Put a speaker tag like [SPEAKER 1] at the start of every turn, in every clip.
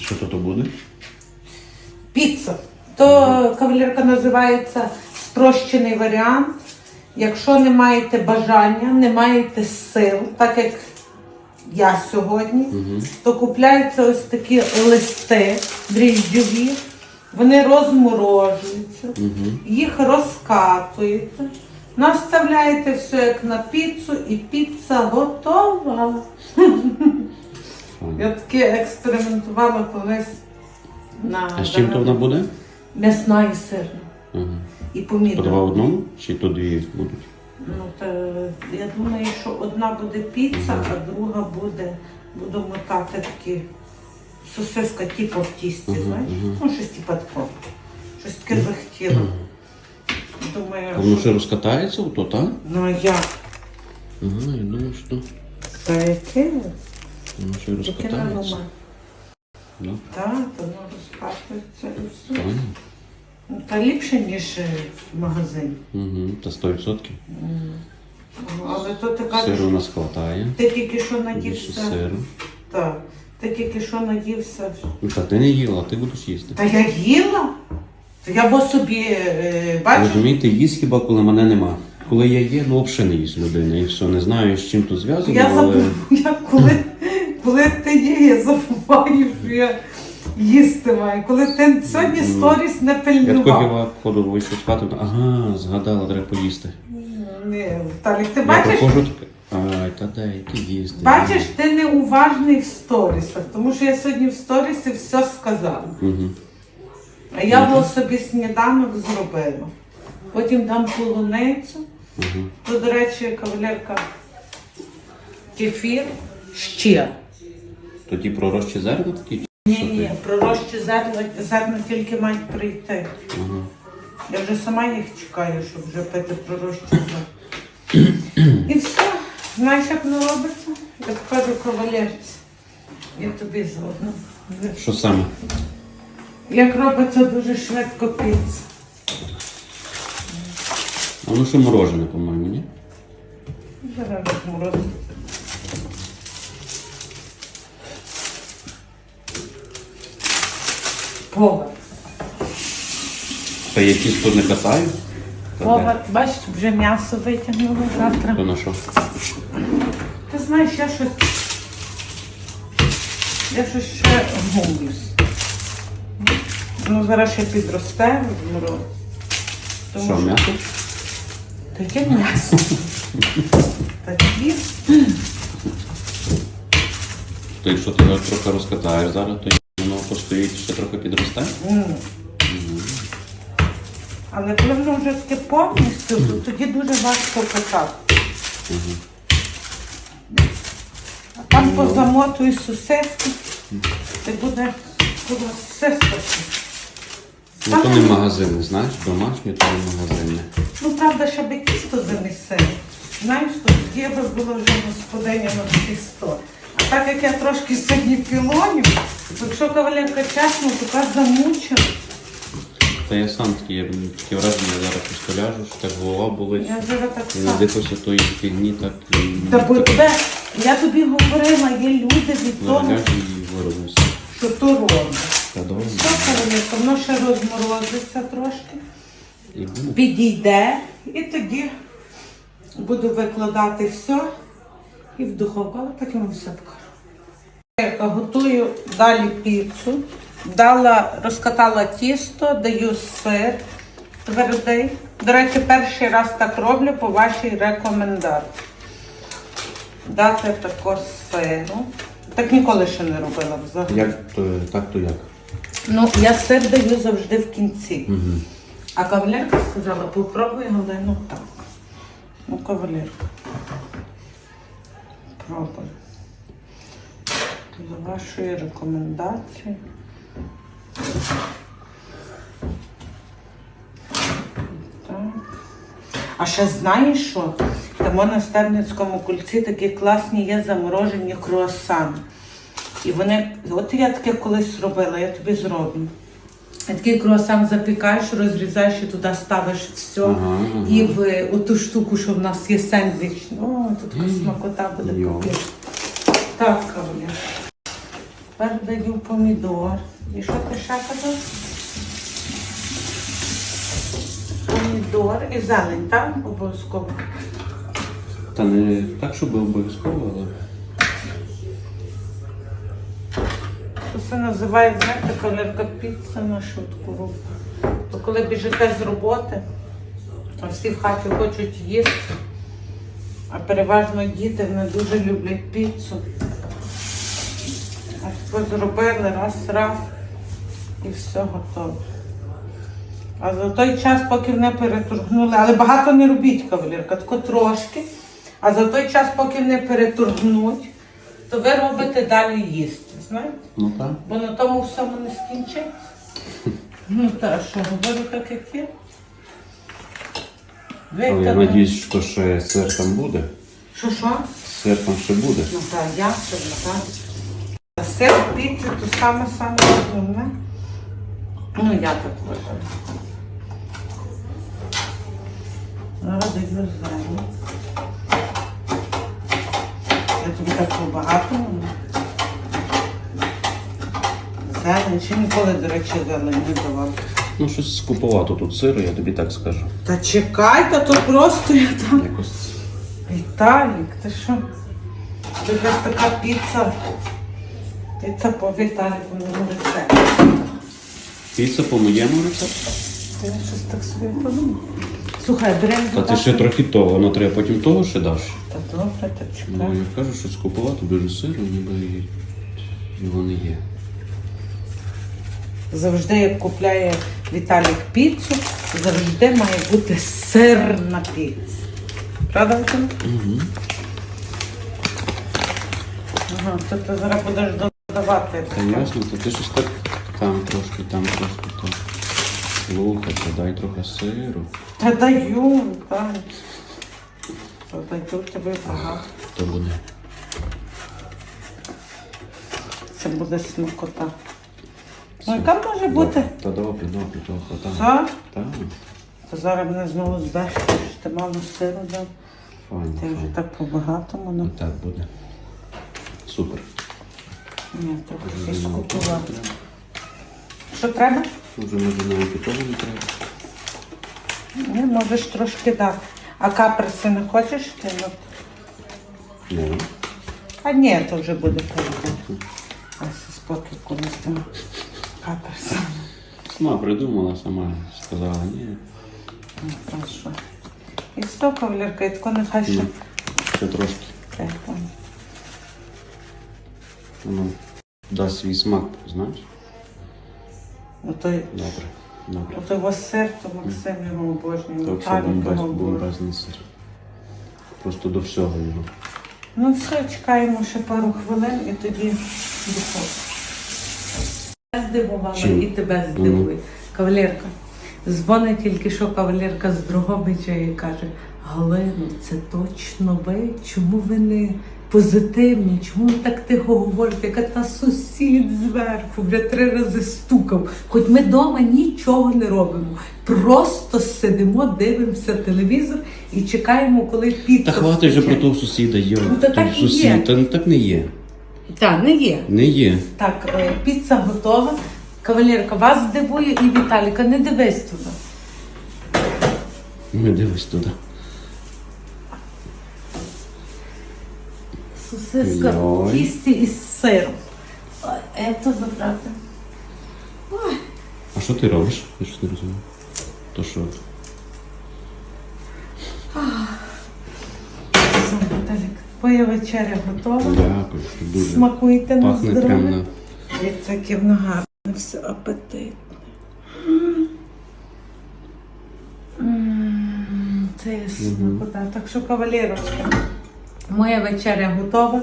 [SPEAKER 1] Що то буде?
[SPEAKER 2] Піца. То кавалерка називається спрощений варіант. Якщо не маєте бажання, не маєте сил, так як я сьогодні, то купляються ось такі листи дріжджові, вони розморожуються, їх розкатуєте, наставляєте все як на піцу, і піца готова. Я таке експериментувала колись на
[SPEAKER 1] А з чим то вона буде?
[SPEAKER 2] м'ясна і сирна.
[SPEAKER 1] Ага.
[SPEAKER 2] І
[SPEAKER 1] То два одному? Чи то дві будуть?
[SPEAKER 2] Ну, то, я думаю, що одна буде піца, а друга буде, буду мотати такі сосиска типу в тісті, знаєш? Ну, щось типу такого. Щось таке захотіло. Думаю,
[SPEAKER 1] воно
[SPEAKER 2] що...
[SPEAKER 1] ще розкатається ото, так?
[SPEAKER 2] Ну а як?
[SPEAKER 1] Ага, я думаю, що
[SPEAKER 2] Та яке?
[SPEAKER 1] Воно ще
[SPEAKER 2] Яке
[SPEAKER 1] розкатається.
[SPEAKER 2] нормально.
[SPEAKER 1] Да?
[SPEAKER 2] Так, то воно розкатується і все.
[SPEAKER 1] Правильно?
[SPEAKER 2] Ну, Та ліпше, ніж е, в магазині.
[SPEAKER 1] Угу. Та 100%.
[SPEAKER 2] Ну, Але то ти кажеш,
[SPEAKER 1] Сир у нас хватає.
[SPEAKER 2] ти тільки що
[SPEAKER 1] Більше
[SPEAKER 2] надівся.
[SPEAKER 1] сиру.
[SPEAKER 2] Так. Ти тільки що надівся.
[SPEAKER 1] Ну, Та ти не їла, ти будеш їсти.
[SPEAKER 2] Та я їла. Та я бо собі е, бачиш.
[SPEAKER 1] Розумієте, їсть хіба, коли мене нема. Коли я є, ну взагалі не їсть людина. І все, не знаю, з чим тут зв'язано,
[SPEAKER 2] Я
[SPEAKER 1] але
[SPEAKER 2] забув, я коли, коли ти є, я забуваю, що я їсти маю. Коли ти сьогодні сторіс не
[SPEAKER 1] я тако
[SPEAKER 2] пильнував.
[SPEAKER 1] хіба походу вийшов з хати, ага, згадала, треба поїсти.
[SPEAKER 2] Ні, Віталік, ти
[SPEAKER 1] Я
[SPEAKER 2] бачиш,
[SPEAKER 1] приходжу таке, ай, та дай, ти їсти.
[SPEAKER 2] бачиш, ти неуважний в сторісах, тому що я сьогодні в сторісі все сказала.
[SPEAKER 1] Угу.
[SPEAKER 2] А я була собі сніданок зробила. Потім дам полуницю.
[SPEAKER 1] Угу.
[SPEAKER 2] То, до речі, кавалерка кефір ще.
[SPEAKER 1] Тоді пророщі зерна такі?
[SPEAKER 2] Ні, ні, пророщі зерна, зерна тільки мають прийти.
[SPEAKER 1] Ага.
[SPEAKER 2] Я вже сама їх чекаю, щоб вже пити пророщі зерна. І все. Знаєш, як воно робиться? Я покажу кавалерці. Я тобі згодна.
[SPEAKER 1] Що саме?
[SPEAKER 2] Як робиться дуже швидко піца.
[SPEAKER 1] Воно ще морожене, по-моєму, ні?
[SPEAKER 2] Зараз розморозити. Повар.
[SPEAKER 1] Та я тісто не катаю. Та де?
[SPEAKER 2] Бачиш, вже м'ясо витягнули завтра.
[SPEAKER 1] То на що?
[SPEAKER 2] Ти знаєш, я щось. Я щось ще гумлюсь. Ну, зараз ще підросте розмороз.
[SPEAKER 1] Що, м'ясо?
[SPEAKER 2] Таке м'ясо. Такі.
[SPEAKER 1] То якщо ти трохи розкатаєш зараз, то постоїть ще трохи підросте?
[SPEAKER 2] М. Але коли воно вже таке повністю, то тоді дуже важко катати. А там позамотуй сосиски, це буде буде сосиска.
[SPEAKER 1] Ну то не магазинне, знаєш, домашнє, то не магазинне.
[SPEAKER 2] Ну, правда, щоб і тісто замісили. Знаєш, то тоді би була вже господиня на тісто. А так як я трошки сьогодні пілонів, якщо кавалерка чесно, то так замучена.
[SPEAKER 1] Та я сам такий, я таке враження зараз просто ляжу, що так голова болить.
[SPEAKER 2] Я зараз так
[SPEAKER 1] І
[SPEAKER 2] само.
[SPEAKER 1] надихався тої фігні, так і
[SPEAKER 2] Та бо тебе, я тобі говорила, є люди від того,
[SPEAKER 1] ляжу і виробився.
[SPEAKER 2] що то робить.
[SPEAKER 1] Та добре.
[SPEAKER 2] Що кавалерка, воно ще розморозиться трошки,
[SPEAKER 1] І буде.
[SPEAKER 2] підійде, і тоді буду викладати все і в духовку, але потім покажу. Я готую далі піцу, дала, розкатала тісто, даю сир твердий. До речі, перший раз так роблю по вашій рекомендації. Дати тако сиру. Так ніколи ще не робила взагалі.
[SPEAKER 1] Як то, так то як?
[SPEAKER 2] Ну, я сир даю завжди в кінці.
[SPEAKER 1] Угу.
[SPEAKER 2] А кавалерка сказала, попробуй Галину так. Ну, кавалерка. Пробуй. За вашої рекомендації. Так. А ще знаєш що? Там на Стерницькому кульці такі класні є заморожені круасани. І вони, от я таке колись робила, я тобі зроблю. І Такий круасан запікаєш, розрізаєш і туди ставиш все.
[SPEAKER 1] Ага, ага.
[SPEAKER 2] І в оту штуку, що в нас є сендвіч. О, тут така смакота буде купити. Так, кавалер. Тепер даю помідор. І що ти ще казав? Помідор і зелень, так? Обов'язково.
[SPEAKER 1] Та не так, щоб обов'язково, але.
[SPEAKER 2] Це все називає, знаєте, кавалерка піца на руку. То коли біжите з роботи, а всі в хаті хочуть їсти, а переважно діти не дуже люблять піцу. А тако зробили раз, раз і все готово. А за той час, поки не переторгнули, але багато не робіть кавалерка, тако трошки. А за той час, поки не переторгнуть, то ви робите далі їсти, знаєте?
[SPEAKER 1] Ну так.
[SPEAKER 2] Бо на тому всьому не скінчиться. Ну та що, говорю так, як є. Ви
[SPEAKER 1] Але я
[SPEAKER 2] так-
[SPEAKER 1] надіюсь, що ще сир там буде.
[SPEAKER 2] Що що?
[SPEAKER 1] Сир там ще буде.
[SPEAKER 2] Ну так, ясно, так. А Сир піти то саме саме основне. Ну я так вважаю. Зараз даю зелень. Я тобі так побагато. Зелень, ще ніколи, до речі, зелень не давав.
[SPEAKER 1] Ну, щось скуповато тут сиру, я тобі так скажу.
[SPEAKER 2] Та чекайте, то просто я там.
[SPEAKER 1] Якось.
[SPEAKER 2] Віталік, ти що? Це якась така піца. Піца по Віталіку не рецепт.
[SPEAKER 1] Піца по моєму рецепту.
[SPEAKER 2] Я щось так собі подумав. Слухай, беремо
[SPEAKER 1] Та ти ще трохи того, воно треба потім того ще даш.
[SPEAKER 2] Та добре, та
[SPEAKER 1] Ну,
[SPEAKER 2] чекай.
[SPEAKER 1] я кажу, що скуповато дуже сиру, ніби і його не є.
[SPEAKER 2] Завжди, як купляє Віталік піцу, завжди має бути сирна піца. Правда, Віталік?
[SPEAKER 1] Угу.
[SPEAKER 2] Ага, то ти зараз будеш додавати.
[SPEAKER 1] Та ясно, то ти щось так там трошки, там трошки, то. Слухай, то дай трохи сиру.
[SPEAKER 2] Та даю, Віталік. Та даю тобі багато.
[SPEAKER 1] То буде.
[SPEAKER 2] Це буде смакота. Ну, яка може бути?
[SPEAKER 1] Та добре, добре, того хватає.
[SPEAKER 2] Все?
[SPEAKER 1] Так,
[SPEAKER 2] То зараз мене знову що ти мало сиру дав.
[SPEAKER 1] файно,
[SPEAKER 2] Ти вже
[SPEAKER 1] файно.
[SPEAKER 2] так по-багатому, ну.
[SPEAKER 1] Так буде. Супер.
[SPEAKER 2] Ні,
[SPEAKER 1] Вже
[SPEAKER 2] щось купувати.
[SPEAKER 1] треба.
[SPEAKER 2] Що треба?
[SPEAKER 1] Вже може навіть і того не треба.
[SPEAKER 2] Ні, можеш трошки дати. А каперси не хочеш кинути?
[SPEAKER 1] Не.
[SPEAKER 2] А ні, то вже буде перебір. А все спокій коли з тим каперсами.
[SPEAKER 1] Сама придумала, сама сказала, ні.
[SPEAKER 2] Ну, хорошо. І сто кавалерка, і тако нехай ще.
[SPEAKER 1] Ну. Ще трошки.
[SPEAKER 2] Так, там.
[SPEAKER 1] Воно дасть свій смак, знаєш?
[SPEAKER 2] Ну,
[SPEAKER 1] Добре. Добре.
[SPEAKER 2] ну, той його сир, то Максим його обожнює.
[SPEAKER 1] То все
[SPEAKER 2] Віталік
[SPEAKER 1] бомбез,
[SPEAKER 2] його обожнює.
[SPEAKER 1] бомбезний сир. Просто до всього його.
[SPEAKER 2] Ну все, чекаємо ще пару хвилин і тоді духовку. Я здивувала
[SPEAKER 1] Чим?
[SPEAKER 2] і тебе здивує. Кавалерка. Дзвонить тільки що кавалерка з Дрогобича і каже: Галино, це точно ви? Чому ви не позитивні? Чому ви так тихо говорите? Яка та сусід зверху вже три рази стукав. Хоч ми вдома нічого не робимо. Просто сидимо, дивимося телевізор і чекаємо, коли.
[SPEAKER 1] Та хватить вже про того сусіда, йо.
[SPEAKER 2] Ну, та так і є.
[SPEAKER 1] сусід, та ну, так не є.
[SPEAKER 2] Так, не є.
[SPEAKER 1] Не є.
[SPEAKER 2] Так, е, піца готова. Кавалерка, вас здивує і Віталіка, не дивись туди.
[SPEAKER 1] Не дивись туди.
[SPEAKER 2] Сосиска в
[SPEAKER 1] Ой.
[SPEAKER 2] тісті із сиром. А як то забрати? Ой,
[SPEAKER 1] А що ти робиш? Я ж не розумію. То що?
[SPEAKER 2] все, Віталік, твоя вечеря готова.
[SPEAKER 1] Дякую. Дуже.
[SPEAKER 2] Смакуйте на
[SPEAKER 1] Пахне
[SPEAKER 2] здоров'я.
[SPEAKER 1] на.
[SPEAKER 2] Яке воно гарне, все апетитне. Це є смакота. Так що, кавалерочка, моя вечеря готова.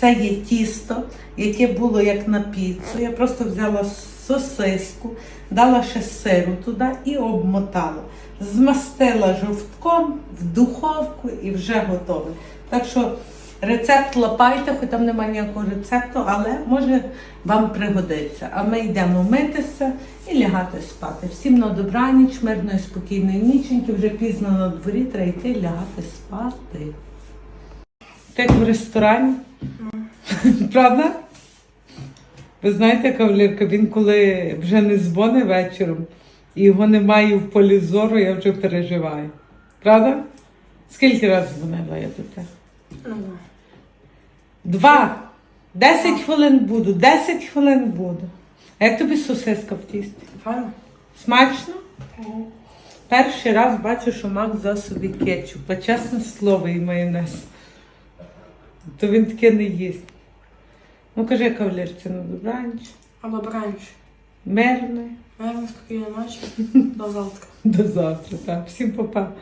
[SPEAKER 2] Це є тісто, яке було як на піцу. Я просто взяла сосиску, дала ще сиру туди і обмотала. Змастила жовтком в духовку і вже готове. Так що рецепт лапайте, хоч там немає ніякого рецепту, але може вам пригодиться. А ми йдемо митися і лягати спати. Всім на добраніч, мирної, спокійної ніченьки, вже пізно на дворі, треба йти лягати спати. Як в ресторані? Правда? Ви знаєте, кавалерка, він коли вже не дзвонить вечором і його немає в полі зору, я вже переживаю. Правда? Скільки разів дзвонила я до тебе?
[SPEAKER 3] Ну,
[SPEAKER 2] Два. Десять хвилин буду, десять хвилин буду. А як тобі сосиска в тісті?
[SPEAKER 3] файно.
[SPEAKER 2] Смачно? Перший раз бачу, що Мак взяв собі кетчуп, а чесне слово і майонез. То він таке не їсть. Ну кажи кавалерці на добраніч.
[SPEAKER 3] Або бранч.
[SPEAKER 2] Мирне.
[SPEAKER 3] скільки спокійної ночі. До завтра.
[SPEAKER 2] До завтра. Так. Всім па-па.